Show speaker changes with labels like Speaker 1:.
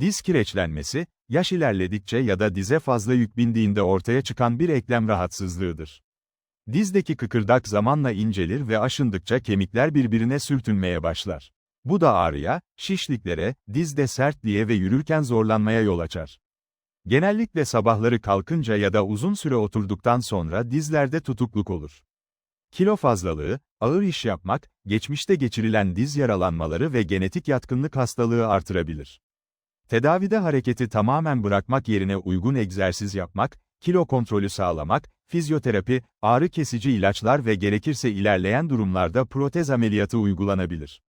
Speaker 1: Diz kireçlenmesi, yaş ilerledikçe ya da dize fazla yük bindiğinde ortaya çıkan bir eklem rahatsızlığıdır. Dizdeki kıkırdak zamanla incelir ve aşındıkça kemikler birbirine sürtünmeye başlar. Bu da ağrıya, şişliklere, dizde sertliğe ve yürürken zorlanmaya yol açar. Genellikle sabahları kalkınca ya da uzun süre oturduktan sonra dizlerde tutukluk olur. Kilo fazlalığı, ağır iş yapmak, geçmişte geçirilen diz yaralanmaları ve genetik yatkınlık hastalığı artırabilir. Tedavide hareketi tamamen bırakmak yerine uygun egzersiz yapmak, kilo kontrolü sağlamak, fizyoterapi, ağrı kesici ilaçlar ve gerekirse ilerleyen durumlarda protez ameliyatı uygulanabilir.